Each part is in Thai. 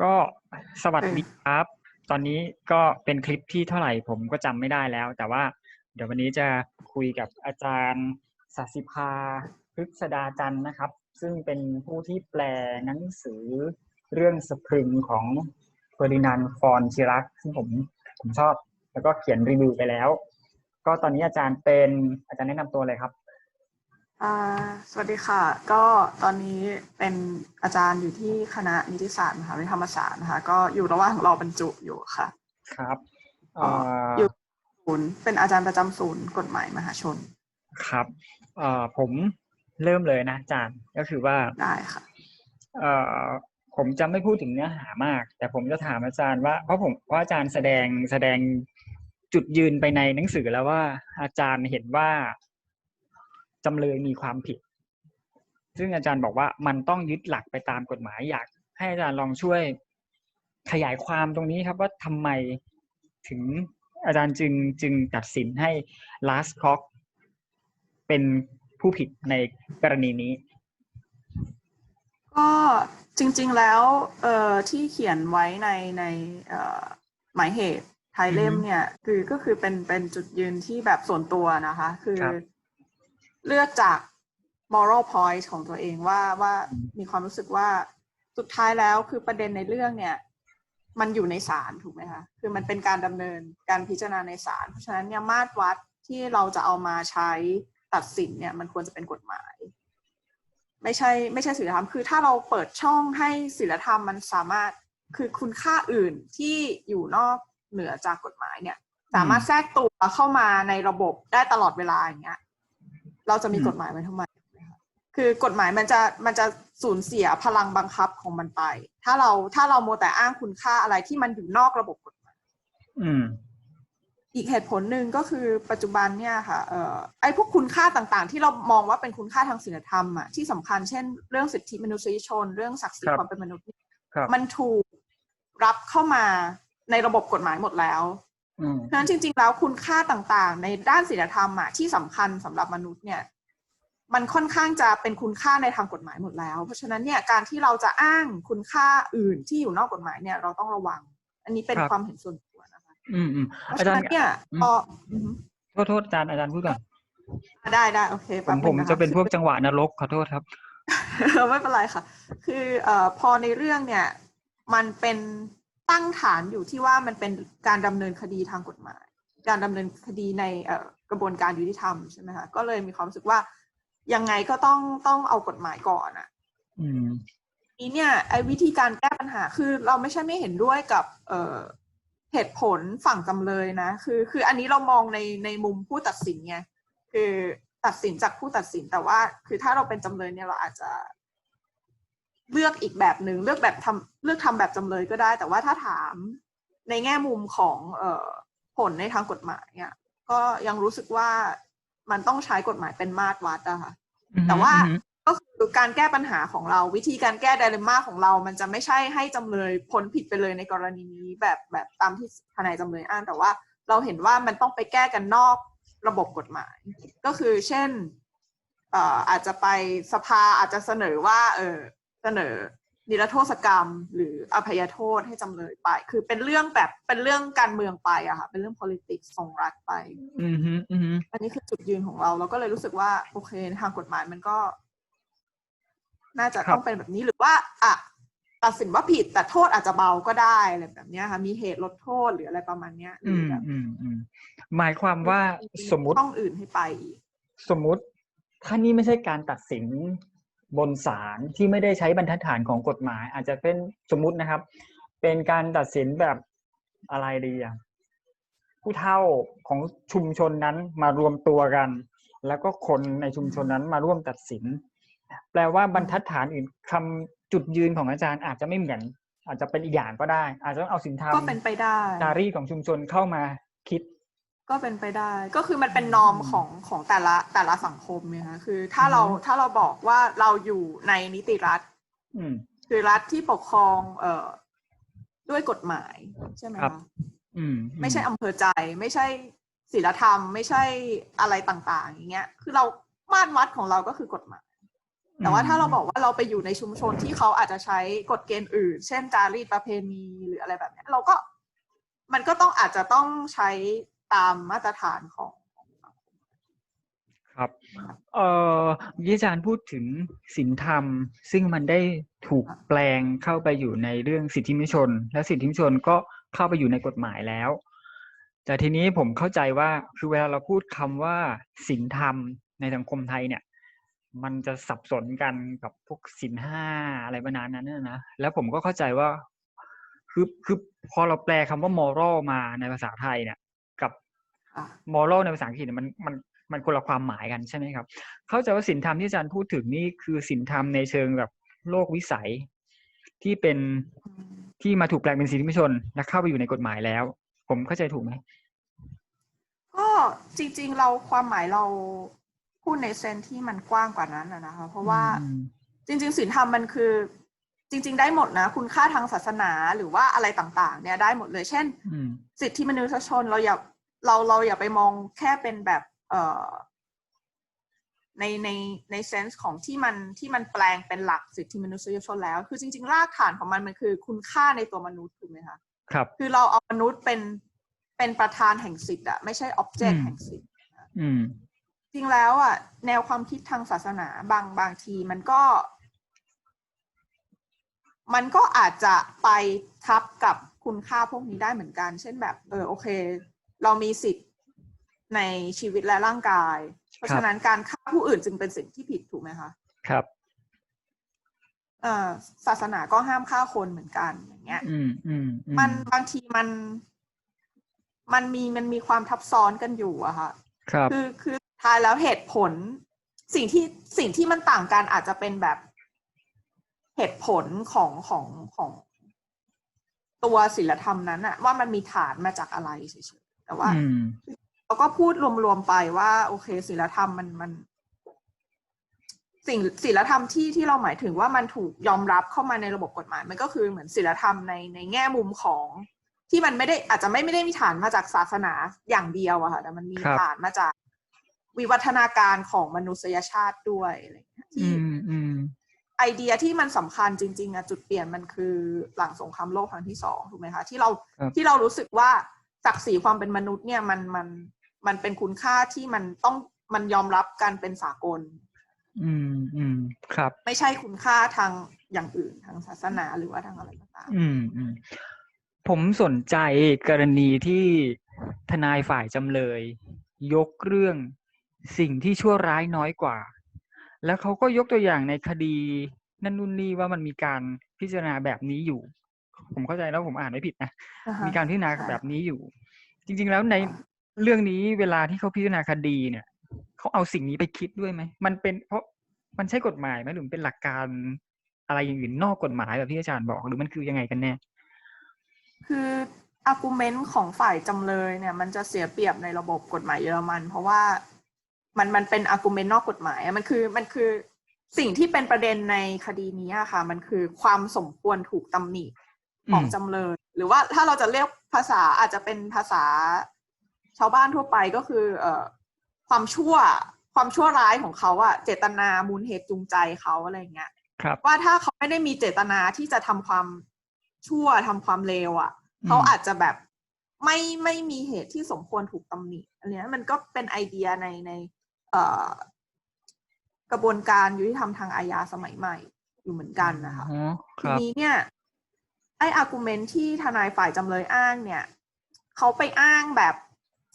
ก็สวัสดีครับ ตอนนี้ก็เป็นคลิปที่เท่าไหร่ผมก็จำไม่ได้แล้ว แต่ว่าเดี๋ยววันนี้จะคุยกับอาจารย์สัสิภาพฤกษดาจันทร์นะครับ ซึ่งเป็นผู้ที่แปลหนังสือเรื่องสพรึงของเฟอร์ดินานฟอนชิรัก ซึ่งผมผมชอบ แล้วก็เขียนรีวิวไปแล้ว ก็ตอนนี้อาจารย์เป็นอาจารย์แนะนำตัวเลยครับ สวัสดีค่ะ ก็ตอนนี้เป็นอาจารย์อยู่ที่คณะนิติศาสตร์มหาวิทยาลัยธรรมศาสตร์นะคะ ก็อยู่ระหว่างรอบรรจุอยู่ค่ะ ครับก็เอ่ออยู่ศูนย์เป็นอาจารย์ประจำศูนย์กฎหมายมหาชน ครับเอ่อผมเริ่มเลยนะอาจารย์ก็คือว่าได้ค่ะเอ่อผมจะไม่พูดถึงเนื้อหามาก แต่ผมจะถามอาจารย์ว่าเพราะผมเพราะอาจารย์แสดงแสดงจุดยืนไปในหนังสือแล้วว่าอาจารย์เห็นว่า จำเลยมีความผิด ซึ่งอาจารย์บอกว่ามันต้องยึดหลักไปตามกฎหมายอยาก ให้อาจารย์ลองช่วยขยายความตรงนี้ครับว่าทำไมถึงอาจารย์จึงจึงตัดสินให้ last cock เป็นผู้ผิดในกรณีนี้ ก็จริง ๆแล้วเอ่อที่เขียนไว้ในในเอ่อหมายเหตุท้ายเล่มอือฮึเนี่ย คือก็คือเป็นเป็นจุดยืนที่แบบส่วนตัวนะคะ คือครับ เลือกจาก moral point ของตัวเองว่าว่าอืมมีความรู้สึกว่าสุดท้ายแล้วคือประเด็นในเรื่องเนี่ย มันอยู่ในศาลถูกไหมคะ คือมันเป็นการดำเนินการพิจารณาในศาลเพราะฉะนั้นเนี่ยมาตรวัดที่เราจะเอามาใช้ตัดสินเนี่ย มันควรจะเป็นกฎหมาย ไม่ใช่ ไม่ใช่ศีลธรรมคือถ้าเราเปิดช่องให้ศีลธรรมมันสามารถคือคุณค่าอื่นที่อยู่นอกเหนือจากกฎหมายเนี่ย สามารถแทรกตัวเข้ามาในระบบได้ตลอดเวลาอย่างเงี้ย เราจะมีอืมกฎหมายไว้ทำไมนะคะคือกฎหมายมันจะมันจะสูญเสียพลังบังคับของมันไป ถ้าเราถ้าเราโมวแต่อ้างคุณค่าอะไรที่มันอยู่นอกระบบกฎหมายอืมอีกเหตุผลหนึ่งก็คือปัจจุบันเนี่ยค่ะเอ่อไอ้พวกคุณค่าต่างๆ ที่เรามองว่าเป็นคุณค่าทางศีลธรรมอะที่สำคัญเช่นเรื่องสิทธิมนุษยชน เรื่องศักดิ์ศรีครับความเป็นมนุษย์ครับมันถูกรับเข้ามาในระบบกฎหมายหมดแล้ว อืมเพราะฉะนั้นจริง ๆ แล้วคุณค่าต่างๆ ในด้านศีลธรรมอะที่สำคัญสำหรับมนุษย์เนี่ย มันค่อนข้างจะเป็นคุณค่าในทางกฎหมายหมดแล้ว เพราะฉะนั้นเนี่ยการที่เราจะอ้างคุณค่าอื่นที่อยู่นอกกฎหมายเนี่ย เราต้องระวัง อันนี้เป็นครับความเห็นส่วนตัวนะคะอืมอืมเพราะอาฉะจารนั้ย์นเนี่ยอืมพออือฮึโทษโทษอาจารย์อาจารย์พูดก่อนได้ได้โอเคผแป๊มบผนึมงนคจะเป็นพวกจังหวะนรกขอโทษครับไม่เป็นไรค่ะ คือเอ่อพอในเรื่องเนี่ย มันเป็น ตั้งฐานอยู่ที่ว่ามันเป็นการดำเนินคดีทางกฎหมาย การดำเนินคดีในเอ่อกระบวนการยุติธรรมใช่ไหมคะก็เลยมีความรู้สึกว่ายังไงก็ต้องต้องเอากฎหมายก่อนอะอืมนี้เนี่ยไอ้วิธีการแก้ปัญหาคือเราไม่ใช่ไม่เห็นด้วยกับเอ่อเหตุผลฝั่งจำเลยนะ คือ คืออันนี้เรามองในในมุมผู้ตัดสินไงคือตัดสินจากผู้ตัดสินแต่ว่า คือถ้าเราเป็นจำเลยเนี่ยเราอาจจะ เลือกอีกแบบหนึ่งเลือกแบบทำเลือกทำแบบจำเลยก็ได้ แต่ว่าถ้าถามในแง่มุมของเอ่อผลในทางกฎหมายเนี่ยก็ยังรู้สึกว่ามันต้องใช้กฎหมายเป็นมาตรวัดอะค่ะแต่ว่าอืมก็คือการแก้ปัญหาของเรา วิธีการแก้ไดเลม่าของเรา มันจะไม่ใช่ให้จำเลยพ้นผิดไปเลยในกรณีนี้แบบแบบตามที่ทนายจำเลยอ้างแต่ว่าเราเห็นว่ามันต้องไปแก้กันนอกระบบกฎหมาย ก็คือเช่นเอ่ออาจจะไปสภาอาจจะเสนอว่า เออ เสนอนิรโทษกรรม หรืออภัยโทษให้จำเลยไป คือเป็นเรื่องแบบเป็นเรื่องการเมืองไปอะค่ะ เป็นเรื่อง politics ของรัฐไปอืมอืมอืมอันนี้คือจุดยืนของเรา เราก็เลยรู้สึกว่า โอเคในทางกฎหมายมันก็ น่าจะต้องเป็นแบบนี้หรือว่าอะตัดสินว่าผิดแต่โทษอาจจะเบาก็ได้อะไรแบบเนี้ยค่ะ มีเหตุลดโทษหรืออะไรประมาณเนี้ยหอืรือมแบบอืมอืมหมายความว่าสมมุติต้องอื่นให้ไปอีกสมมุติถ้านี่ไม่ใช่การตัดสิน บนศาลที่ไม่ได้ใช้บรรทัดฐานของกฎหมาย อาจจะเป็นสมมุตินะครับ เป็นการตัดสินแบบอะไรดีอะผู้เฒ่าของชุมชนนั้นมารวมตัวกัน แล้วก็คนในชุมชนนั้นมาร่วมตัดสิน แปลว่าบรรทัดฐานอื่นคำจุดยืนของอาจารย์อาจจะไม่เหมือน อาจจะเป็นอีกอย่างก็ได้ อาจจะต้องเอาสินธรรมก็เป็นไปได้จารีตของชุมชนเข้ามาคิด ก็เป็นไปได้ก็คือมันเป็นนอมของของแต่ละแต่ละสังคมเนี่ยค่ะคือถ้าเราอืมถ้าเราบอกว่าเราอยู่ในนิติรัฐอืมคือรัฐที่ปกครอง เอ่อด้วยกฎหมายใช่ไหมครับคะอืมไม่ใช่อำเภอใจ ไม่ใช่ศีลธรรม ไม่ใช่อะไรต่าง ๆ อย่างเงี้ย คือเรามาตรวัดของเราก็คือกฎหมาย แต่ว่าถ้าเราบอกว่าเราไปอยู่ในชุมชนที่เขาอาจจะใช้กฎเกณฑ์อื่น เช่นจารีตประเพณีหรืออะไรแบบเนี้ยเราก็มันก็ต้องอาจจะต้องใช้ ตามมาตรฐานของครับเอ่อที่อาจารย์พูดถึงศีลธรรม ซึ่งมันได้ถูกแปลงเข้าไปอยู่ในเรื่องสิทธิมนุษยชน และสิทธิมนุษยชนก็เข้าไปอยู่ในกฎหมายแล้ว แต่ทีนี้ผมเข้าใจว่าคือเวลาเราพูดคำว่าศีลธรรมในสังคมไทยเนี่ย มันจะสับสนกันกับพวกศีลห้าอะไรประมาณนั้นนะนะแล้วผมก็เข้าใจว่าคือคือพอเราแปลคำว่า moral มาในภาษาไทยเนี่ย กับอะ moral ในภาษาอังกฤษเนี่ยมันมันมันคนละความหมายกันใช่ไหมครับ เข้าใจว่าศีลธรรมที่อาจารย์พูดถึงนี่คือศีลธรรมในเชิงแบบโลกวิสัยที่เป็นอืมที่มาถูกแปลงเป็นสิทธิมนุษยชนและเข้าไปอยู่ในกฎหมายแล้ว ผมเข้าใจถูกไหมก็จริง ๆ เราความหมายเราพูดในเซนส์ที่มันกว้างกว่านั้นนะนะคะเพราะว่าอืมจริงๆศีลธรรมมันคือ จริง ๆ ได้หมดนะ คุณค่าทางศาสนาหรือว่าอะไรต่างๆ เนี่ยได้หมดเลย เช่นอืมสิทธิมนุษยชนเราอย่าเราเราอย่าไปมองแค่เป็นแบบเอ่อในในในเซนส์ของที่มันที่มันแปลงเป็นหลักสิทธิมนุษยชนแล้ว คือจริง ๆ รากฐานของมันมันคือคุณค่าในตัวมนุษย์ถูกไหมคะครับ คือเราเอามนุษย์เป็นเป็นประธานแห่งสิทธิ์อะไม่ใช่อ็อบเจกอืต์มแห่งสิทธิ์อืมจริงแล้วอะแนวความคิดทางศาสนาบางบางทีมันก็ มันก็อาจจะไปทับกับคุณค่าพวกนี้ได้เหมือนกัน เช่นแบบ เออโอเค เรามีสิทธิ์ในชีวิตและร่างกาย เพราะครับฉะนั้นการฆ่าผู้อื่นจึงเป็นสิ่งที่ผิดถูกไหมคะ ครับเอ่อศาสนาก็ห้ามฆ่าคนเหมือนกันอย่างเงี้ยอืมอืมอืมันบางทีมัน มันมีมันมีความทับซ้อนกันอยู่อะค่ะครับคือคือท้ายแล้วเหตุผล สิ่งที่สิ่งที่มันต่างกันอาจจะเป็นแบบ เหตุผลของของของตัวศีลธรรมนั้นอะว่ามันมีฐานมาจากอะไรเฉยๆแต่ว่าอืมเราก็พูดรวมๆไปว่า โอเคศีลธรรมมันมัน สิ่งศีลธรรมที่ที่เราหมายถึงว่ามันถูกยอมรับเข้ามาในระบบกฎหมาย มันก็คือเหมือนศีลธรรมในในแง่มุมของที่มันไม่ได้อาจจะไม่ไม่ได้มีฐานมาจากศาสนาอย่างเดียวอะค่ะ แต่มันมีครับฐานมาจากวิวัฒนาการของมนุษยชาติด้วยอะไรอย่างเงี้ยอืที่มอืม ไอเดียที่มันสำคัญจริงๆอะจุดเปลี่ยนมันคือหลังสงครามโลกครั้งที่สองถูกไหมคะที่เราครับที่เรารู้สึกว่าศักดิ์ศรีความเป็นมนุษย์เนี่ยมันมันมันเป็นคุณค่าที่มันต้องมันยอมรับกันเป็นสากล อืมอืมครับ ไม่ใช่คุณค่าทางอย่างอื่นทางศาสนาหรือว่าทางอะไรก็ตามอืมอืมผมสนใจกรณีที่ทนายฝ่ายจำเลย ยกเรื่องสิ่งที่ชั่วร้ายน้อยกว่า แล้วเขาก็ยกตัวอย่างในคดีนั่นนู่นนี่ว่ามันมีการพิจารณาแบบนี้อยู่ ผมเข้าใจแล้วผมอ่านไม่ผิดนะอ่าฮะมีการพิจารณาใช่แบบนี้อยู่ จริง ๆ แล้วในเรื่องนี้เวลาที่เขาพิจารณาคดีเนี่ยเขาเอาสิ่งนี้ไปคิดด้วยไหมมันเป็นเพราะมันใช่กฎหมายไหมหรือมันเป็นหลักการอะไรอย่างอื่นนอกกฎหมายแบบที่อาจารย์บอกหรือมันคือยังไงกันแน่ คืออากูเมนต์ของฝ่ายจำเลยเนี่ย มันจะเสียเปรียบในระบบกฎหมายเยอรมัน เพราะว่า มันมันเป็นอากูเมนต์นอกกฎหมายอะมันคือมันคือสิ่งที่เป็นประเด็นในคดีนี้อะค่ะ มันคือความสมควรถูกตำหนิของอืมจำเลย หรือว่าถ้าเราจะเรียกภาษาอาจจะเป็นภาษาชาวบ้านทั่วไปก็คือ เอ่อความชั่วความชั่วร้ายของเขาอะเจตนามูลเหตุจูงใจเขาอะไรอย่างเงี้ยครับว่าถ้าเขาไม่ได้มีเจตนาที่จะทำความชั่วทำความเลวอะ่ะอืมเขาอาจจะแบบไม่ไม่มีเหตุที่สมควรถูกตำหนิอันเนี้ยมันก็เป็นไอเดียในในเอ่อ กระบวนการยุติธรรมทางอาญาสมัยใหม่ อยู่เหมือนกันนะคะอ๋อคทีรับนี้เนี่ยไอ้อาร์กุเมนที่ทนายฝ่ายจำเลยอ้างเนี่ยเขาไปอ้างแบบ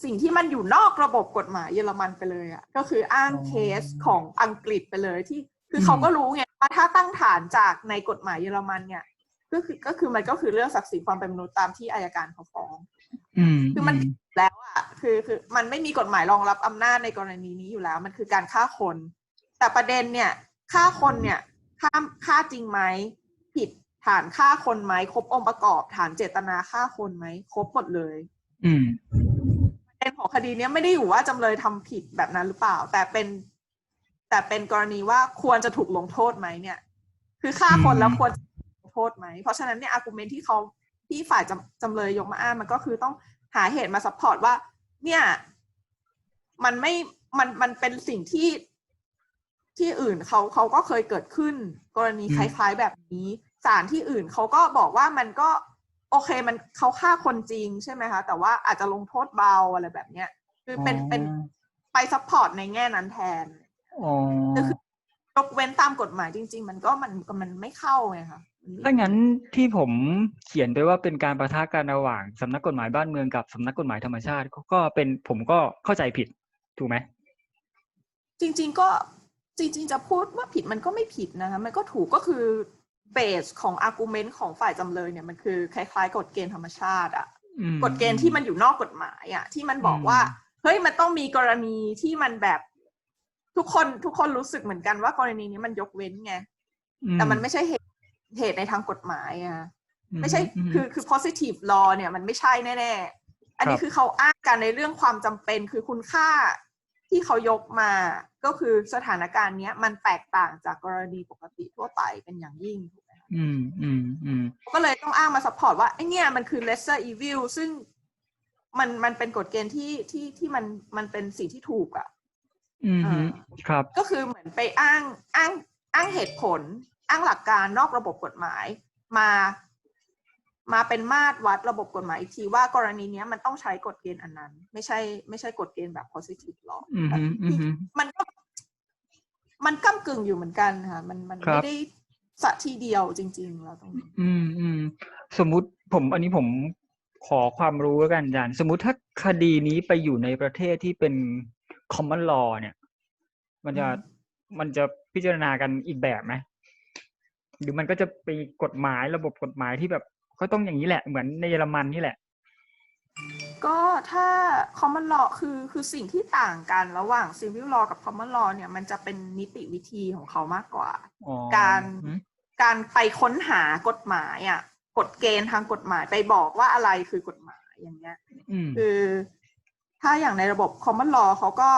สิ่งที่มันอยู่นอกระบบกฎหมายเยอรมันไปเลยอะ่ะก็คืออ้างอ๋อเคสของอังกฤษไปเลยที่คืออมเขาก็รู้ไงว่าถ้าตั้งฐานจากในกฎหมายเยอรมันเนี่ย ก็คือก็คือมันก็คือเรื่องศักดิ์ศรีความเป็นมนุษย์ตามที่อายการเขาฟ้องอืมคือมันอืม แล้วอะคือคือมันไม่มีกฎหมายรองรับอำนาจในกรณีนี้อยู่แล้ว มันคือการฆ่าคน แต่ประเด็นเนี่ยฆ่าคนเนี่ยฆ่าฆ่าจริงไหมผิดฐานฆ่าคนไหมครบองค์ประกอบ ฐานเจตนาฆ่าคนไหมครบหมดเลย อืมประเด็นของคดีเนี้ยไม่ได้อยู่ว่าจำเลยทำผิดแบบนั้นหรือเปล่า แต่เป็น แต่เป็นกรณีว่าควรจะถูกลงโทษไหมเนี่ย คือฆ่าคนอืมแล้วควรจะถูกลงโทษไหมเพราะฉะนั้นเนี่ยอาร์กุเมนที่เขาที่ฝ่ายจำจำเลยยกมาอ้างมันก็คือต้อง หาเหตุมาซัพพอร์ตว่า เนี่ย มันไม่มันมันเป็นสิ่งที่ที่อื่นเขาเขาก็เคยเกิดขึ้น กรณีอืมคล้าย ๆ แบบนี้ศาลที่อื่นเขาก็บอกว่ามันก็ โอเคมันเขาฆ่าคนจริงใช่ไหมคะ แต่ว่าอาจจะลงโทษเบาอะไรแบบเนี้ย คือเป็นเป็นไปซัพพอร์ตในแง่นั้นแทนอ๋อยกเว้นตามกฎหมายจริง ๆ มันก็มันมันไม่เข้าไงคะมันไม่ ถ้างั้นที่ผมเขียนไปว่าเป็นการประทะกันระหว่างสำนักกฎหมายบ้านเมืองกับสำนักกฎหมายธรรมชาติก็ก็เป็นผมก็เข้าใจผิดถูกไหมจริง ๆ ก็จริง ๆ จะพูดว่าผิดมันก็ไม่ผิดนะคะมันก็ถูกก็คือเบสของอาร์กิวเมนต์ของฝ่ายจำเลยเนี่ยมันคือคล้ายๆ กฎเกณฑ์ธรรมชาติอะอืมกฎเกณฑ์ที่มันอยู่นอกกฎหมายอะที่มันบอกอืมว่าเฮ้ยมันต้องมีกรณีที่มันแบบทุกคนทุกคนรู้สึกเหมือนกันว่ากรณีนี้มันยกเว้นไงอืแต่มันไม่ใช่เหตุ เหตุในทางกฎหมายอะอืไม่ใช่มคือคือ positive law เนี่ยมันไม่ใช่แน่ๆ อันนี้ครับคือเขาอ้างกันในเรื่องความจำเป็นคือคุณค่าที่เขายกมาก็คือสถานการณ์เนี้ยมันแตกต่างจากกรณีปกติทั่วไปเป็นอย่างยิ่งถูกไหมคะอืมอืมอืมก็เลยต้องอ้างมา support ว่าไอเนี่ยมันคือ lesser evil ซึ่งมันมันเป็นกฎเกณฑ์ที่ที่ที่มันมันเป็นสิ่งที่ถูกอะ่ะ อืมอ่าครับ ก็คือเหมือนไปอ้างอ้างอ้างเหตุผล อ้างหลักการนอกระบบกฎหมายมามาเป็นมาตรวัดระบบกฎหมายอีกทีว่ากรณีเนี้ยมันต้องใช้กฎเกณฑ์อันนั้น ไม่ใช่ ไม่ใช่กฎเกณฑ์แบบ positive law อืมแต่อืมมันก็มันก้ากึ่งอยู่เหมือนกันค่ะ มันมันครับไม่ได้สะทีเดียวจริง ๆ แล้วตรงนี้อืมอืมสมมุติผมอันนี้ผมขอความรู้แล้วกันอาจารย์สมมุติถ้าคดีนี้ไปอยู่ในประเทศที่เป็น common law เนี่ย มันจะอืมมันจะพิจารณากันอีกแบบไหม หรือมันก็จะไปกฎหมายระบบกฎหมายที่แบบก็ต้องอย่างนี้แหละ เหมือนในเยอรมันนี่แหละ ก็ถ้า common law คือคือสิ่งที่ต่างกันระหว่าง civil law กับ common law เนี่ยมันจะเป็นนิติวิธีของเขามากกว่าอ๋อการอืมการไปค้นหากฎหมายอะกฎเกณฑ์ทางกฎหมายไปบอกว่าอะไรคือกฎหมายอย่างเงี้ยอืมคือ ถ้าอย่างในระบบ common law เขาก็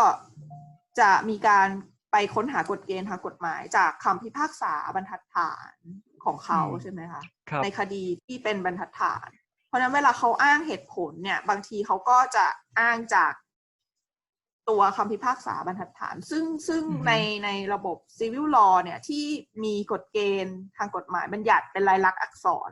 จะมีการ ไปค้นหากฎเกณฑ์ทางกฎหมายจากคำพิพากษาบรรทัดฐานของเขาอืมใช่ไหมคะครับในคดีที่เป็นบรรทัดฐาน เพราะฉะนั้นเวลาเขาอ้างเหตุผลเนี่ย บางทีเขาก็จะอ้างจากตัวคำพิพากษาบรรทัดฐาน ซึ่งซึ่งอือฮึในในระบบ civil law เนี่ยที่มีกฎเกณฑ์ทางกฎหมายบัญญัติเป็นลายลักษณ์อักษร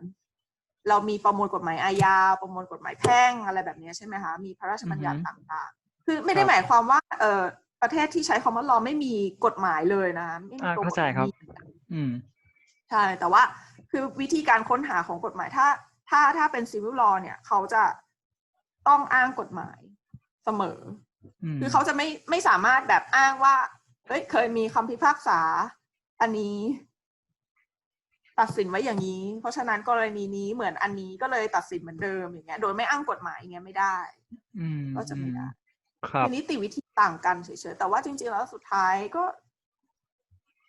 เรามีประมวลกฎหมายอาญาประมวลกฎหมายแพ่งอะไรแบบนี้ใช่ไหมคะมีพระราชบัญญัติอือฮึต่างๆ คือไม่ได้ครับหมายความว่าเออ ประเทศที่ใช้ common law ไม่มีกฎหมายเลยนะไม่มีอ่าตัวเข้าใจครับกฎหมายอืมใช่แต่ว่าคือวิธีการค้นหาของกฎหมายถ้า ถ้าถ้าเป็น civil law เนี่ย เขาจะต้องอ้างกฎหมายเสมออืมคือเขาจะไม่ไม่สามารถแบบอ้างว่าเฮ้ยเคยมีคำพิพากษา อันนี้ ตัดสินไว้อย่างนี้ เพราะฉะนั้นกรณีนี้เหมือนอันนี้ก็เลยตัดสินเหมือนเดิมอย่างเงี้ย โดยไม่อ้างกฎหมายอย่างเงี้ยไม่ได้อืมก็จะไม่ได้ ครับคือนิติวิธีต่างกันเฉยๆแต่ว่าจริง ๆ แล้วสุดท้ายก็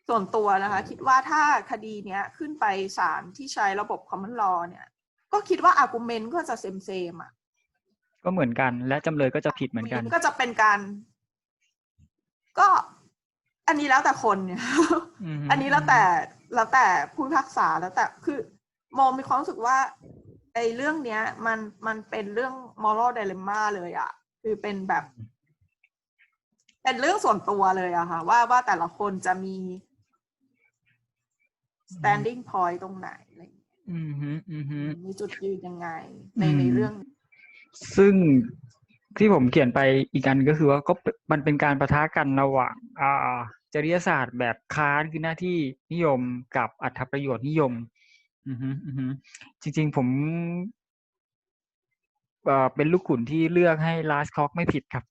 ส่วนตัวนะคะ คิดว่าถ้าคดีเนี้ยขึ้นไปศาลที่ใช้ระบบ common law เนี่ย ก็คิดว่า argument ก็จะเซมเซมๆอะก็เหมือนกัน และจำเลยก็จะผิดเหมือนกัน ก็จะเป็นการ ก็ อันนี้แล้วแต่คนเนี่ยมอันนี้แล้วแต่แล้วแต่ผู้พิพากษาแล้วแต่คือโมมีความรู้สึกว่าไอ้เรื่องเนี้ย มันมันเป็นเรื่อง moral dilemma เลยอะ คือเป็นแบบ เป็นเรื่องส่วนตัวเลยอะค่ะ ว่าว่าแต่ละคนจะมี standing point ตรงไหนอะไรอย่างเงี้ยอืมฮึอืมฮึมีจุดยืนยังไง ในอืมในเรื่อง ซึ่งที่ผมเขียนไปอีกอันก็คือว่าก็เป็นมันเป็นการประทะกันระหว่างอ่าจริยศาสตร์แบบค้านคือหน้าที่นิยมกับอัตประโยชน์นิยมอือฮึอือฮึจริงๆผม เอ่อเป็นลูกขุนที่เลือกให้ลาสคอกไม่ผิดครับ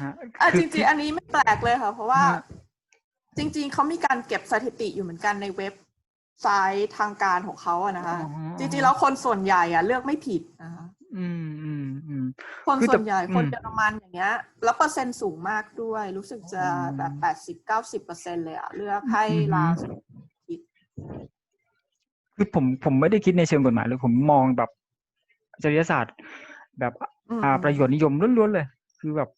ฮะอะคืจริงๆ อันนี้ไม่แปลกเลยค่ะ เพราะว่าฮะจริง ๆ เขามีการเก็บสถิติอยู่เหมือนกันในเว็บไซต์ทางการของเขาอะนะคะอ๋อจริงๆ แล้วคนส่วนใหญ่อะเลือกไม่ผิดนะคะอืมอืมอืมคนคือแต่ส่วนใหญ่อืมคนเยอรมันอย่างเงี้ย แล้วเปอร์เซ็นต์สูงมากด้วย รู้สึกจะอืมแบบแปดสิบเก้าสิบเปอร์เซ็นเลยอะเลือกให้อือฮึลาสผิดคือผมผมไม่ได้คิดในเชิงกฎหมายเลยผมมองแบบ จริยศาสตร์ แบบมอ่าประโยชน์นิยมล้วนๆเลย คือแบบ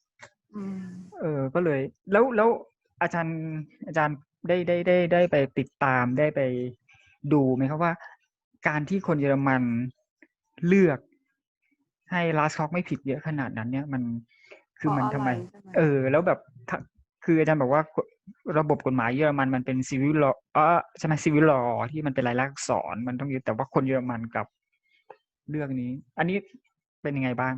อืมเออก็เลย แล้วแล้วอาจารย์อาจารย์ได้ได้ได้ได้ไปติดตามได้ไปดูไหมครับว่า การที่คนเยอรมันเลือกให้ลาสคอกไม่ผิดเยอะขนาดนั้น เนี่ยมันคือมันเพทำราะไมอะไรใช่ไหมเออ แล้วแบบถ้าคืออาจารย์บอกว่าระบบกฎหมายเยอรมันมันเป็นซีวิลลอเออใช่ไหมซีวิลลอที่มันเป็นลายลักษณ์อักษรมันต้องยึดแต่ว่าคนเยอรมันกับ เรื่องนี้ อันนี้เป็นยังไงบ้าง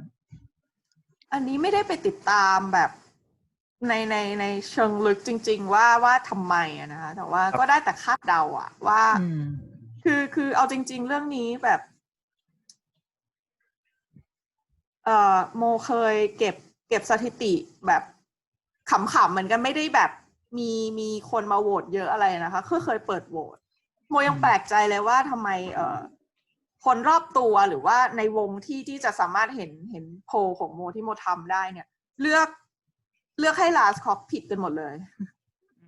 อันนี้ไม่ได้ไปติดตามแบบในในในเชิงลึกจริง ๆ ว่าว่าทำไมอะนะคะแต่ว่าครับก็ได้แต่คาดเดาอะว่าอืมคือคือเอาจริง ๆ เรื่องนี้แบบ เอ่อโมเคยเก็บ เก็บสถิติแบบขำๆเหมือนกันไม่ได้แบบมีมีคนมาโหวตเยอะอะไรนะคะคือเคยเปิดโหวตโมยังอืมแปลกใจเลยว่าทำไม เอ่อ คนรอบตัวหรือว่าในวงที่ที่จะสามารถเห็นเห็นโพลของโมที่โมทำได้เนี่ย เลือกเลือกให้ลาสคอปผิดกันหมดเลย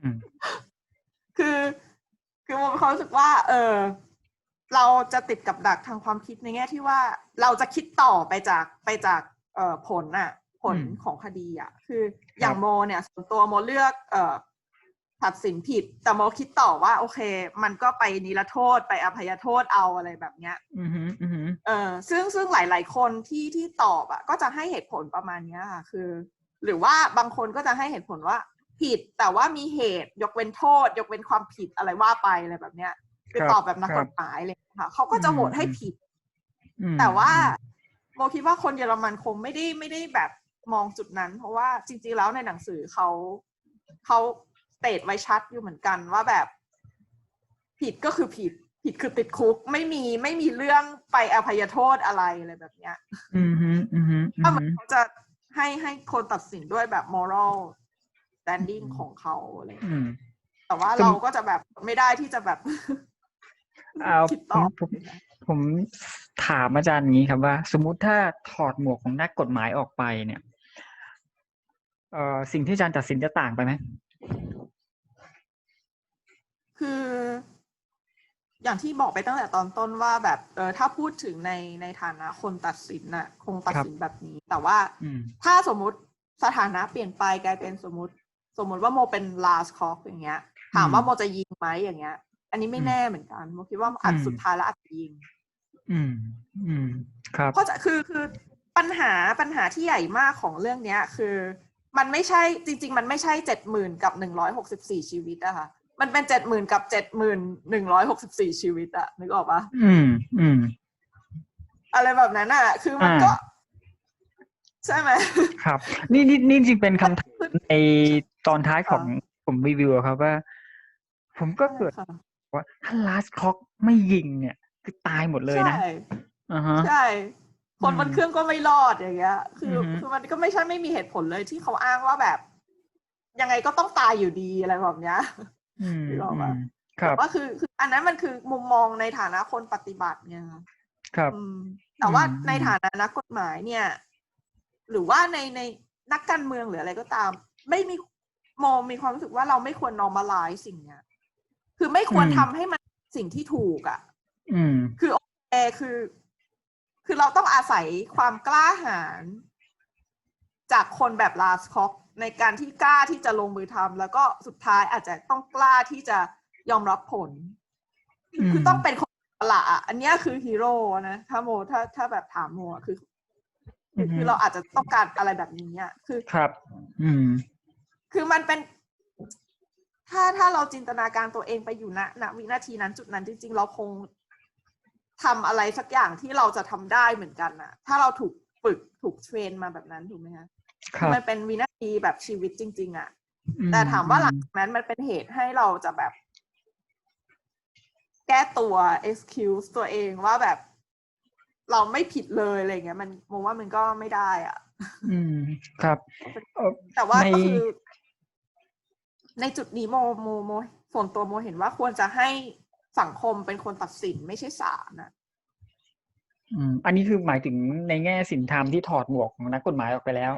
อืมคือ คือโมมีความรู้สึกว่า เออเราจะติดกับดักทางความคิดในแง่ที่ว่าเราจะคิดต่อไปจากไปจากเอ่อผลน่ะผลอืมของคดีอะคืออย่างครับโมเนี่ยส่วนตัวโมเลือกเอ่อ ตัดสินผิด แต่โมคิดต่อว่า โอเค มันก็ไปนิรโทษไปอภัยโทษเอาอะไรแบบเนี้ยอืมฮึอืมฮึเออซึ่งซึ่งหลาย ๆ คนที่ที่ตอบอะ ก็จะให้เหตุผลประมาณเนี้ยค่ะคือ หรือว่าบางคนก็จะให้เหตุผลว่า ผิดแต่ว่ามีเหตุยกเว้นโทษ ยกเว้นความผิดอะไรว่าไปอะไรแบบเนี้ยคือครับตอบแบบนักคกรับฎหมายเลยค่ะเขาก็จะอืมโหวตให้อืมผิดอืมแต่ว่าอืมโมคิดว่าคนเยอรมันคงไม่ได้ไม่ได้แบบมองจุดนั้น เพราะว่าจริง ๆ แล้วในหนังสือเขาเขา เตดไว้ชัดอยู่เหมือนกันว่าแบบ ผิดก็คือผิด ผิดคือติดคุก ไม่มีไม่มีเรื่องไปอภัยโทษอะไรอะไรแบบเนี้ย อืมฮึอืมฮึอืถ้ามเหมือนฮึเขาจะให้ให้คนตัดสินด้วยแบบ moral standing ของเขาอะไรอย่างเงี้ยอืมแต่ว่าสมเราก็จะแบบไม่ได้ที่จะแบบเอาคิดผต่อมผมผมถามอาจารย์อย่างนี้ครับว่า สมมุติถ้าถอดหมวกของนักกฎหมายออกไปเนี่ยเอ่อสิ่งที่อาจารย์ตัดสินจะต่างไปไหม คือ อย่างที่บอกไปตั้งแต่ตอนต้นว่าแบบเออถ้าพูดถึงในในฐานะคนตัดสินน่ะ คงตัดสินแบบนี้ แต่ว่าอืมถ้าสมมุติสถานะเปลี่ยนไปกลายเป็นสมมติ สมมติว่าโมเป็น last call อย่างเงี้ย ถามว่าโมจะยิงไหมอย่างเงี้ย อันนี้ไม่แน่เหมือนกันโมคิดว่าอันสุดท้ายแล้วอาจจะยิง อืม อืม ครับเพราะจะคือคือปัญหาปัญหาที่ใหญ่มากของเรื่องเนี้ย คือ มันไม่ใช่จริง ๆ มันไม่ใช่เจ็ดหมื่นกับหนึ่งร้อยหกสิบสี่ชีวิตอะค่ะ มันเป็นเจ็ดหมื่นกับเจ็ดหมื่นหนึ่งร้อยหกสิบสี่ชีวิตอะนึกออกปะอืมอืมอะไรแบบนั้นอะคือมันก็อ่าใช่ไหมครับ นี่นี่นี่จริงเป็นคำถามในตอนท้ายของผมรีวิวอะครับว่า ผมก็เกิดค่ะว่าถ้าลาสคอกไม่ยิงเนี่ย คือตายหมดเลยนะใช่อ่าฮะใช่คนบนอืมเครื่องก็ไม่รอดอย่างเงี้ย คือออฮึคือมันก็ไม่ใช่ไม่มีเหตุผลเลยที่เขาอ้างว่าแบบ ยังไงก็ต้องตายอยู่ดีอะไรแบบเนี้ย อืมนึกออกอืปะมครับว่าคือคืออันนั้นมันคือมุมมองในฐานะคนปฏิบัติไงคะครับอืมแต่ว่าอืมในฐานะนักกฎหมายเนี่ย หรือว่าในในนักการเมืองหรืออะไรก็ตาม ไม่มีโมมีความรู้สึกว่าเราไม่ควร normalize สิ่งเนี้ยคือไม่ควรทำให้มันสิ่งที่ถูกอะอืมคือโอเคคือ คือเราต้องอาศัยความกล้าหาญจากคนแบบลาสคอก ในการที่กล้าที่จะลงมือทำแล้วก็สุดท้ายอาจจะต้องกล้าที่จะยอมรับผล คือคือมต้องเป็นคนละอะอันเนี้ยคือฮีโร่นะถ้าโมถ้าถ้าแบบถามโมอะคือคือคือเราอาจจะต้องการอะไรแบบนี้อะคือครับ อืม คือมันเป็น ถ้าถ้าเราจินตนาการตัวเองไปอยู่ณณวินาทีนั้นจุดนั้นจริง ๆ เราคงทำอะไรสักอย่างที่เราจะทำได้เหมือนกันน่ะถ้าเราถูกฝึกถูกเทรนมาแบบนั้นถูกไหมคะครับ มันเป็นวินาทีแบบชีวิตจริง ๆอะอืแต่ถามว่าหลังจากนั้นมันเป็นเหตุให้เราจะแบบ แก้ตัว excuse ตัวเองว่าแบบ เราไม่ผิดเลยอะไรเงี้ย มันมองว่ามันก็ไม่ได้อะ อืมครับเอ่อแต่ว่าในก็คือ ในจุดนี้โมโมโมส่วนตัวโมเห็นว่าควรจะให้สังคมเป็นคนตัดสินไม่ใช่ศาลนะอืมอันนี้คือหมายถึงในแง่สินธรรมที่ถอดหมวกของนักกฎหมายออกไปแล้ว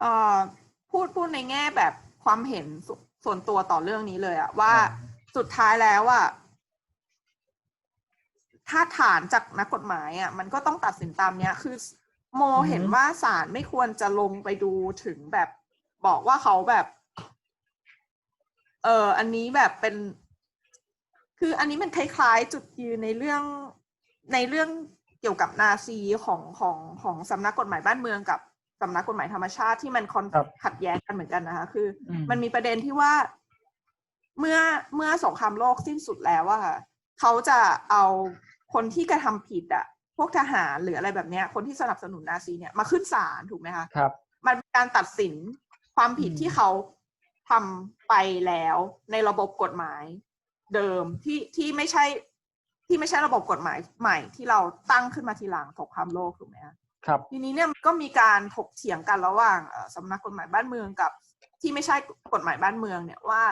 เอ่อพูดพูดในแง่แบบความเห็นสส่วนตัวต่อเรื่องนี้เลยอะว่าอ่าสุดท้ายแล้วอะถ้าฐานจากนักกฎหมายอะมันก็ต้องตัดสินตามเนี้ย คือโมเห็นว่าศาลไม่ควรจะลงไปดูถึงแบบบอกว่าเขาแบบ เอออันนี้แบบเป็น คืออันนี้มันคล้ายๆจุดยืนในเรื่องในเรื่องเกี่ยวกับนาซีของของของสำนักกฎหมายบ้านเมืองกับ สำนักกฎหมายธรรมชาติที่มันคอนครับขัดแย้งกันเหมือนกันนะคะ คืออืมมันมีประเด็นที่ว่า เมื่อเมื่อสงครามโลกสิ้นสุดแล้วอะค่ะเขาจะเอาคนที่กระทำผิดอะพวกทหารหรืออะไรแบบเนี้ย คนที่สนับสนุนนาซีเนี่ยมาขึ้นศาลถูกไหมคะครับ มันเป็นการตัดสินความผิดอืมที่เขาทำไปแล้วในระบบกฎหมายเดิมที่ที่ไม่ใช่ที่ไม่ใช่ระบบกฎหมายใหม่ที่เราตั้งขึ้นมาทีหลังสงครามโลกถูกไหมคะ ครับทีนี้เนี่ยมันก็มีการถกเถียงกันระหว่างเอ่อสำนักกฎหมายบ้านเมืองกับ ที่ไม่ใช่กฎหมายบ้านเมืองเนี่ยว่า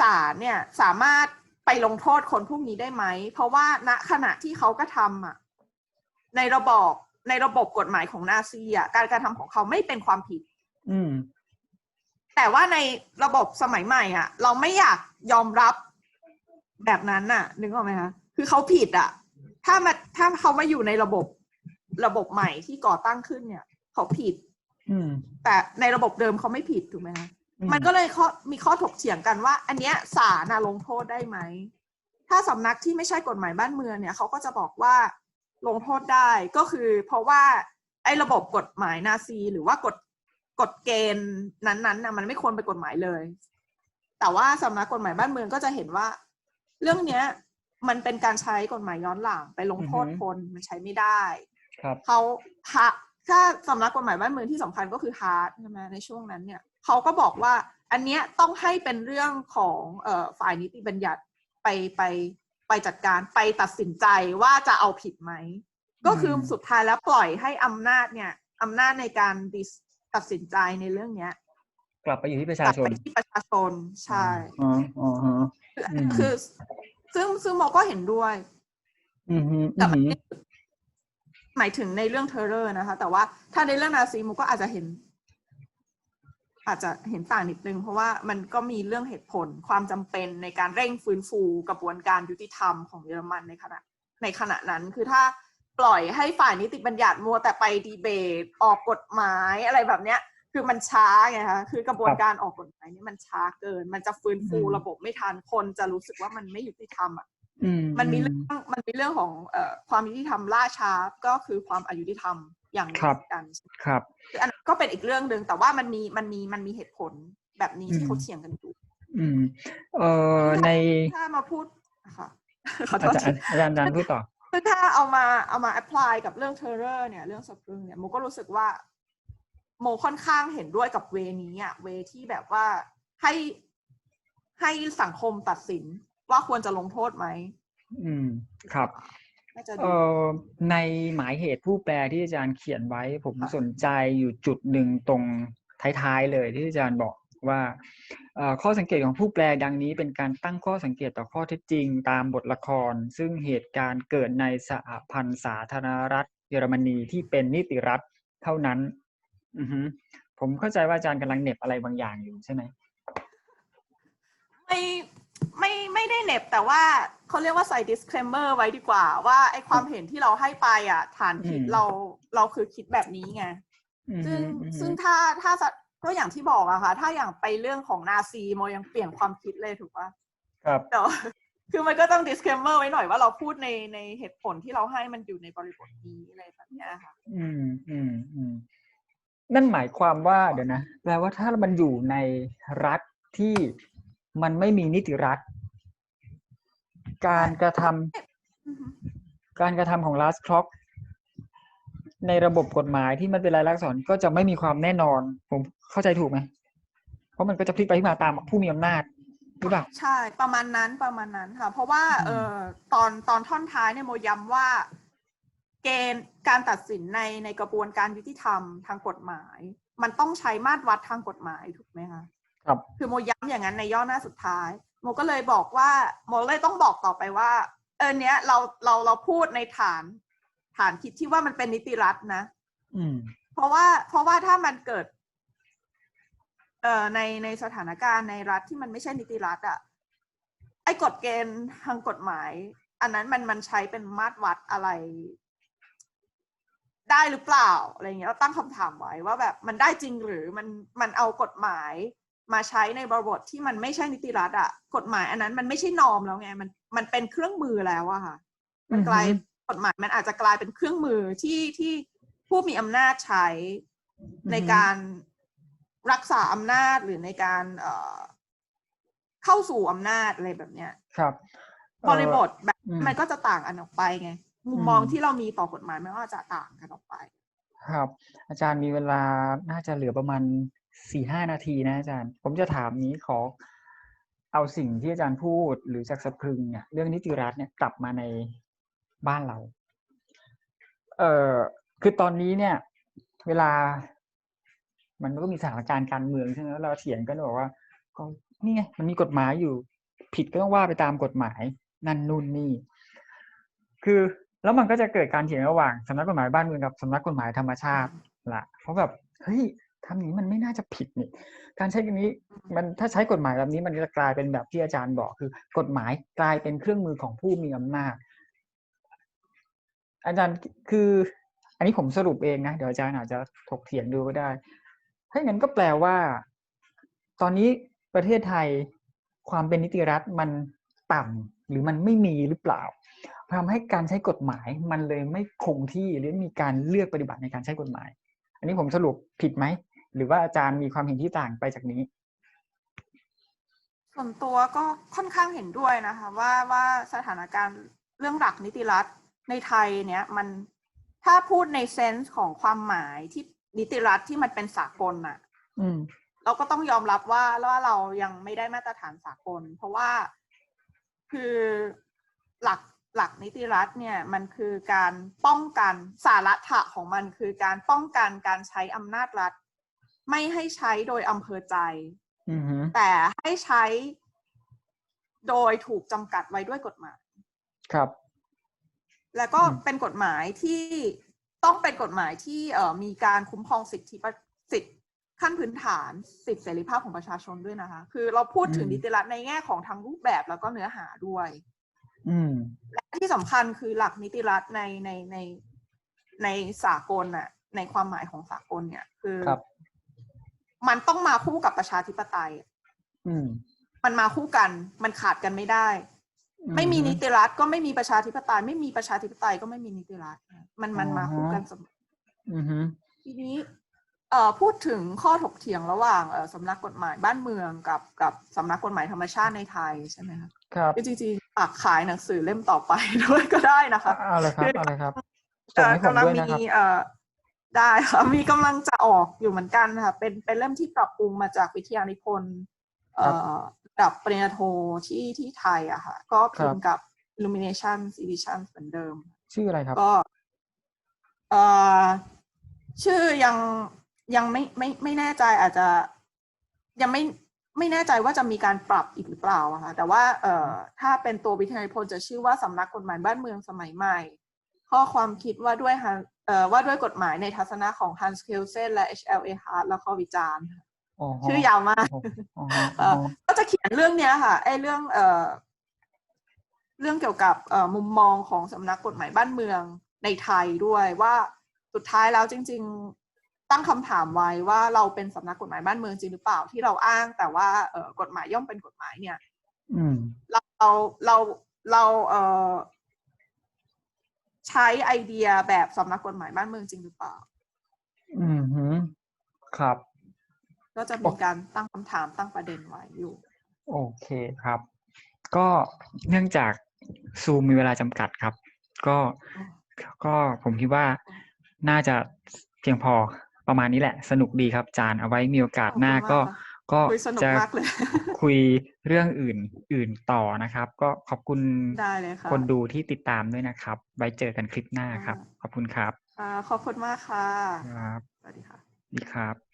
ศาลเนี่ยสามารถไปลงโทษคนพวกนี้ได้ไหม เพราะว่าณขณะที่เขาก็ทำอะในระบอบในระบบกฎหมายของนาซีอะการการทำของเขาไม่เป็นความผิด อืม แต่ว่าในระบบสมัยใหม่ อะ เราไม่อยากยอมรับแบบนั้นน่ะ นึกออกไหมคะคือเขาผิดอะ ถ้ามาถ้าเขามาอยู่ในระบบ ระบบใหม่ที่ก่อตั้งขึ้นเนี่ย เขาผิดอืมแต่ในระบบเดิมเขาไม่ผิดถูกไหมคะอืมันก็เลยข้อมีข้อถกเถียงกันว่า อันเนี้ยศาลน่ะลงโทษได้ไหม ถ้าสำนักที่ไม่ใช่กฎหมายบ้านเมืองเนี่ยเขาก็จะบอกว่าลงโทษได้ก็คือ เพราะว่าไอ้ระบบกฎหมายนาซี หรือว่ากฎกฎเกณฑ์นั้นๆน่ะมันไม่ควรเป็นกฎหมายเลย แต่ว่าสำนักกฎหมายบ้านเมืองก็จะเห็นว่า เรื่องเนี้ย มันเป็นการใช้กฎหมายย้อนหลังไปลงโทษคนมันใช้ไม่ได้ ครับเขาฮะถ้าสำนักกฎหมายบ้านเมืองที่สำคัญก็คือฮาร์ดใช่ไหมในช่วงนั้นเนี่ยเขาก็บอกว่าอันเนี้ยต้องให้เป็นเรื่องของเอ่อฝ่ายนิติบัญญัติไปไปไปจัดการไปตัดสินใจว่าจะเอาผิดไหม ก็คือสุดท้ายแล้วปล่อยให้อำนาจเนี่ยอำนาจในการดิสตัดสินใจในเรื่องเนี้ย กลับไปอยู่ที่ประกชาลับชนไปที่ประชาชนใช่อ๋ออ๋อฮะอืมคือ ซึ่งซึ่งโมก็เห็นด้วยอืม หมายถึงในเรื่องเทเลอร์นะคะ แต่ว่าถ้าในเรื่องนาซีมูก็อาจจะเห็น อาจจะเห็นต่างนิดนึง เพราะว่ามันก็มีเรื่องเหตุผลความจำเป็นในการเร่งฟื้นฟูกระบวนการยุติธรรมของเยอรมันในขณะในขณะนั้นคือถ้าปล่อยให้ฝ่ายนิติบัญญัติมัวแต่ไปดีเบต ออกกฎหมายอะไรแบบเนี้ย คือมันช้าไงคะคือกระบวนการออกกฎหมายนี่มันช้าเกิน มันจะฟื้นฟูระบบไม่ทันคนจะรู้สึกว่ามันไม่ยุติธรรมอะ มมันมีเรื่องมันมีเรื่องของเอ่อความยุติธรรมล่าช้าก็คือความอายุติธรรมอย่างหนึ่งครับเหมือนกันครับคืออันนั้นก็เป็นอีกเรื่องหนึ่งแต่ว่ามันมีมันมีมันมีเหตุผลแบบนี้ที่อืมเขาเถียงกันอยู่อืม เอ่อในถ้ามาพูดค่ะขอโทอาษจารย์อาจารย์อาจารย์พูดต่อคือถ้าเอามาเอามา apply กับเรื่อง terror เนี่ยเรื่องสปรึงเนี่ยโมก็รู้สึกว่า โมค่อนข้างเห็นด้วยกับเวนี้อะเวที่แบบว่าให้ให้สังคมตัดสิน ว่าควรจะลงโทษไหมอืมครับน่าจะเอ่ดีอในหมายเหตุผู้แปลที่อาจารย์เขียนไว้ ผมค่ะสนใจอยู่จุดหนึ่งตรงท้ายๆเลยที่อาจารย์บอกว่าเอ่อข้อสังเกตของผู้แปลดังนี้เป็นการตั้งข้อสังเกตต่อข้อเท็จจริงตามบทละคร ซึ่งเหตุการณ์เกิดในสหพันธ์สาธารณรัฐ เยอรมนีที่เป็นนิติรัฐเท่านั้นอือฮึผมเข้าใจว่าอาจารย์กำลังเหน็บอะไรบางอย่างอยู่ใช่ไหมไม่ ไม่ไม่ได้เหน็บแต่ว่าเขาเรียกว่าใส่ disclaimer ไว้ดีกว่า ว่าไอความเห็นที่เราให้ไปอะ ฐานคิดอืมเราเราคือคิดแบบนี้ไงอือฮึซึ่งอือฮึซึ่งถ้าถ้าจะก็อย่างที่บอกอะค่ะ ถ้าอย่างไปเรื่องของนาซีโมยังเปลี่ยนความคิดเลยถูกปะครับแต่ว่าคือมันก็ต้อง disclaimer ไว้หน่อยว่าเราพูดในในเหตุผลที่เราให้มันอยู่ในบริบทนี้อะไรแบบเนี้ยค่ะ อืมอืมอืมนั่นหมายความว่าเดี๋ยวนะแปลว่าถ้ามันอยู่ในรัฐที่ มันไม่มีนิติรัฐ การกระทำอือฮึการกระทำของลาสคล็อกในระบบกฎหมายที่มันเป็นรายลักษณ์อักษรก็จะไม่มีความแน่นอน ผมเข้าใจถูกไหม เพราะมันก็จะพลิกไปพลิกมาตามผู้มีอำนาจหรือเปล่าใช่ประมาณนั้นประมาณนั้นค่ะ เพราะว่าอืมเออตอนตอนท่อนท้ายเนี่ยโมย้ำว่า เกณฑ์การตัดสินในในกระบวนการยุติธรรมทางกฎหมาย มันต้องใช้มาตรวัดทางกฎหมายถูกไหมคะ ครับคือโมย้ำอย่างนั้นในย่อหน้าสุดท้าย โมก็เลยบอกว่าโมเลยต้องบอกต่อไปว่าเออเนี้ยเราเราเราพูดในฐาน ฐานคิดที่ว่ามันเป็นนิติรัฐนะอืมเพราะว่าเพราะว่าถ้ามันเกิด เอ่อในในสถานการณ์ในรัฐที่มันไม่ใช่นิติรัฐอะไอ้กฎเกณฑ์ทางกฎหมาย อันนั้นมันมันใช้เป็นมาตรวัดอะไร ได้หรือเปล่าอะไรเงี้ยเราตั้งคำถามไว้ว่าแบบมันได้จริงหรือมันมันเอากฎหมาย มาใช้ในบริบทที่มันไม่ใช่นิติรัฐอะกฎหมายอันนั้นมันไม่ใช่นอมแล้วไงมันมันเป็นเครื่องมือแล้วอะค่ะ มันกลายอือฮึกฎหมายมันอาจจะกลายเป็นเครื่องมือที่ที่ผู้มีอำนาจใช้ในการรักษาอำนาจหรือในการเอ่อเข้าสู่อำนาจอะไรแบบเนี้ย ครับบริบทแบบอืมมันก็จะต่างกันออกไปไง มุมมองอืมที่เรามีต่อกฎหมายมันก็จะต่างกันออกไป ครับ อาจารย์มีเวลาน่าจะเหลือประมาณ สี่ห้านาทีนะอาจารย์ ผมจะถามนี้ขอ เอาสิ่งที่อาจารย์พูดหรือจากสะพรึงเนี่ยเรื่องนิติรัฐเนี่ยกลับมาในบ้านเรา เอ่อคือตอนนี้เนี่ย เวลา มันก็มีสถานการณ์การเมืองใช่ไหมแล้วเราเถียงกันบอกว่าก็นี่ไงมันมีกฎหมายอยู่ ผิดก็ต้องว่าไปตามกฎหมาย นั่นนู่นนี่ คือแล้วมันก็จะเกิดการเถียงระหว่างสำนักกฎหมายบ้านเมืองกับสำนักกฎหมายธรรมชาติละเพราะแบบเฮ้ย ทำอย่างนี้มันไม่น่าจะผิดนี่ การใช้อย่างนี้ มันถ้าใช้กฎหมายแบบนี้มันจะกลายเป็นแบบที่อาจารย์บอกคือ กฎหมายกลายเป็นเครื่องมือของผู้มีอำนาจ อาจารย์คือ อันนี้ผมสรุปเองนะเดี๋ยวอาจารย์อาจจะถกเถียงดูก็ได้ ถ้าอย่างนั้นก็แปลว่า ตอนนี้ประเทศไทยความเป็นนิติรัฐมันต่ำหรือมันไม่มีหรือเปล่าทำให้การใช้กฎหมายมันเลยไม่คงที่หรือมีการเลือกปฏิบัติในการใช้กฎหมาย อันนี้ผมสรุปผิดไหม หรือว่าอาจารย์มีความเห็นที่ต่างไปจากนี้ ส่วนตัวก็ค่อนข้างเห็นด้วยนะคะ ว่าว่าสถานการณ์เรื่องหลักนิติรัฐในไทยเนี่ยมันถ้าพูดในเซนส์ของความหมายที่นิติรัฐที่มันเป็นสากลน่ะอืมเราก็ต้องยอมรับว่าว่าเรายังไม่ได้มาตรฐานสากล เพราะว่าคือหลักหลักนิติรัฐเนี่ยมันคือการป้องกันสาระถะของมันคือการป้องกันการใช้อำนาจรัฐ ไม่ให้ใช้โดยอำเภอใจอืมฮึแต่ให้ใช้โดยถูกจำกัดไว้ด้วยกฎหมาย ครับ แล้วก็อืมเป็นกฎหมายที่ต้องเป็นกฎหมายที่เอ่อมีการคุ้มครองสิทธิประสิทธิขั้นพื้นฐานสิทธิเสรีภาพของประชาชนด้วยนะคะ คือเราพูดถึงนิติรัฐในแง่ของทั้งรูปแบบแล้วก็เนื้อหาด้วยอืมและที่สำคัญคือหลักนิติรัฐในในในในสากลน่ะ ในความหมายของสากลเนี่ย คือครับ มันต้องมาคู่กับประชาธิปไตยอืมมันมาคู่กัน มันขาดกันไม่ได้ ไม่มีนิติรัฐก็ไม่มีประชาธิปไตย ไม่มีประชาธิปไตยก็ไม่มีนิติรัฐมันมันมาคู่กันเสมออืมฮึทีนี้ เอ่อพูดถึงข้อถกเถียงระหว่างเอ่อสำนักกฎหมายบ้านเมืองกับกับสำนักกฎหมายธรรมชาติในไทยใช่ไหมคะครับจริงๆฝากขายหนังสือเล่มต่อไปด้วยก็ได้นะคะเอาเลยครับเอาเลยครับส่เอ่งอให้ผมกำลังด้วยมีนะครับเอ่อ ได้ค่ะมีกำลังจะออกอยู่เหมือนกันค่ะเป็นเป็นเล่มที่ปรับปรุงมาจากวิทยานิพนธ์เอ่อระดับปริญญาโทที่ที่ไทยอะค่ะ ก็พิมพ์กับ Illumination Edition เหมือนเดิม ชื่ออะไรครับ ก็เอ่อชื่อยังยังไม่ไม่ไม่แน่ใจอาจจะ ยังไม่ไม่แน่ใจว่าจะมีการปรับอีกหรือเปล่าอะค่ะ แต่ว่าเอ่อถ้าเป็นตัววิทยานิพนธ์จะชื่อว่าสำนักกฎหมายบ้านเมืองสมัยใหม่ ข้อความคิดว่าด้วยฮันเอ่อ ว่าด้วยกฎหมายในทัศนะของ Hans Kelsen และ HLA Hart แล้วก็วิจารณ์ค่ะอ๋อชื่อยาวมากอ๋อเอ่อก็จะเขียนเรื่องเนี้ยค่ะไอ้เรื่องเอ่อเรื่องเกี่ยวกับเอ่อมุมมองของสำนักกฎหมายบ้านเมืองในไทยด้วยว่าสุดท้ายแล้วจริง ๆตั้งคำถามไว้ว่าเราเป็นสำนักกฎหมายบ้านเมืองจริงหรือเปล่าที่เราอ้าง แต่ว่าเอ่อกฎหมายย่อมเป็นกฎหมายเนี่ยอืมเราเราเราเอ่อ ใช้ไอเดียแบบสำนักกฎหมายบ้านเมืองจริงหรือเปล่า อืมฮึครับ ก็จะมีการตั้งคำถามตั้งประเด็นไว้อยู่ โอเคครับ ก็เนื่องจากซูมมีเวลาจำกัดครับ ก็ก็ผมคิดว่าน่าจะเพียงพอประมาณนี้แหละ สนุกดีครับอาจารย์เอาไว้มีโอกาสหน้าขอบคุณมาก ก็ค่ะก็คุยสนุกจะมากเลยคุยเรื่องอื่นอื่นต่อนะครับ ก็ขอบคุณได้เลยค่ะคนดูที่ติดตามด้วยนะครับ ไว้เจอกันคลิปหน้าครับ ขอบคุณครับอ่าขอบคุณมากค่ะครับสวัสดีค่ะดีครับ